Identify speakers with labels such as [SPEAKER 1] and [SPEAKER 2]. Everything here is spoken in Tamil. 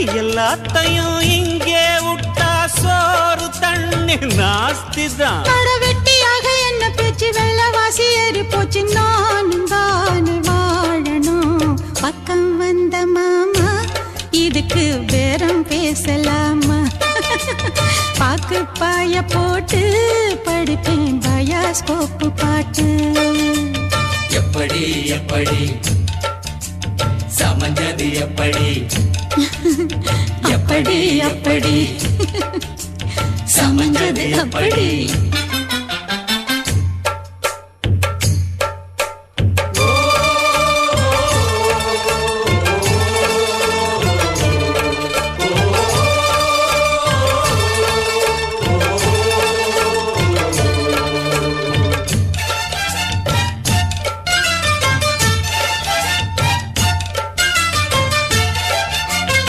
[SPEAKER 1] எல்லாத்தையும் இங்கே விட்டா சோறு தண்ணி நாஸ்திதான்.
[SPEAKER 2] வெட்டியாக என்ன பேச்சு வெள்ளவாசி ஏறி போச்சு நானும் தானே வாழணும். பக்கம் வந்த மாமா இதுக்கு பேரம் பேசலாமா? பாக்கு பாய போட்டு படிப்பேன் பயாஸ்கோப்பு பாட்டு.
[SPEAKER 3] எப்படி எப்படி? சமஞ்சது எப்படி?
[SPEAKER 2] அப்படி அப்படி.
[SPEAKER 3] சமஞ்சது அப்படி.